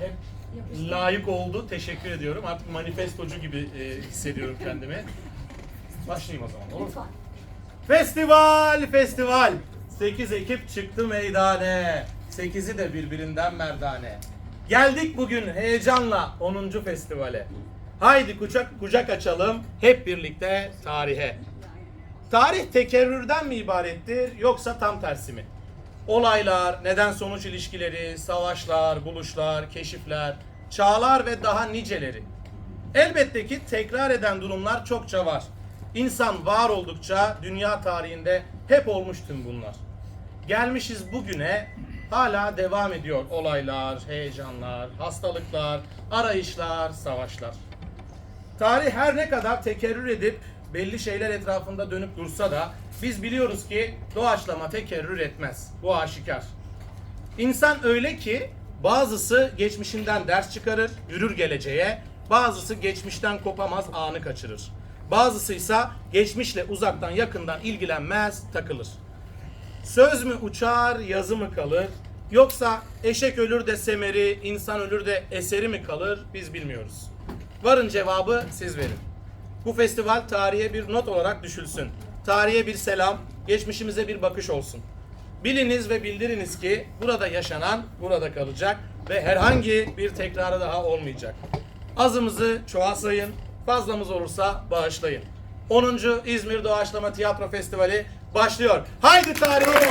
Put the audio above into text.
hep layık oldu. Teşekkür ediyorum. Artık manifestocu gibi e, hissediyorum kendimi. Başlayayım o zaman. Olur mu? Festival, festival. 8 ekip çıktı meydane. 8'i de birbirinden merdane. Geldik bugün heyecanla 10. festivale. Haydi kucak kucak açalım hep birlikte tarihe. Tarih tekerrürden mi ibarettir yoksa tam tersi mi? Olaylar, neden sonuç ilişkileri, savaşlar, buluşlar, keşifler, çağlar ve daha niceleri. Elbette ki tekrar eden durumlar çokça var. İnsan var oldukça dünya tarihinde hep olmuş tüm bunlar. Gelmişiz bugüne hala devam ediyor olaylar, heyecanlar, hastalıklar, arayışlar, savaşlar. Tarih her ne kadar tekerrür edip belli şeyler etrafında dönüp dursa da biz biliyoruz ki doğaçlama tekerrür etmez. Bu aşikar. İnsan öyle ki bazısı geçmişinden ders çıkarır, yürür geleceğe, bazısı geçmişten kopamaz, anı kaçırır. Bazısı ise geçmişle uzaktan yakından ilgilenmez, takılır. Söz mü uçar, yazı mı kalır? Yoksa eşek ölür de semeri, insan ölür de eseri mi kalır? Biz bilmiyoruz. Varın cevabı siz verin. Bu festival tarihe bir not olarak düşülsün. Tarihe bir selam, geçmişimize bir bakış olsun. Biliniz ve bildiriniz ki burada yaşanan burada kalacak ve herhangi bir tekrarı daha olmayacak. Azımızı çoğalsayın, fazlamız olursa bağışlayın. 10. İzmir Doğaçlama Tiyatro Festivali başlıyor. Haydi tarihe.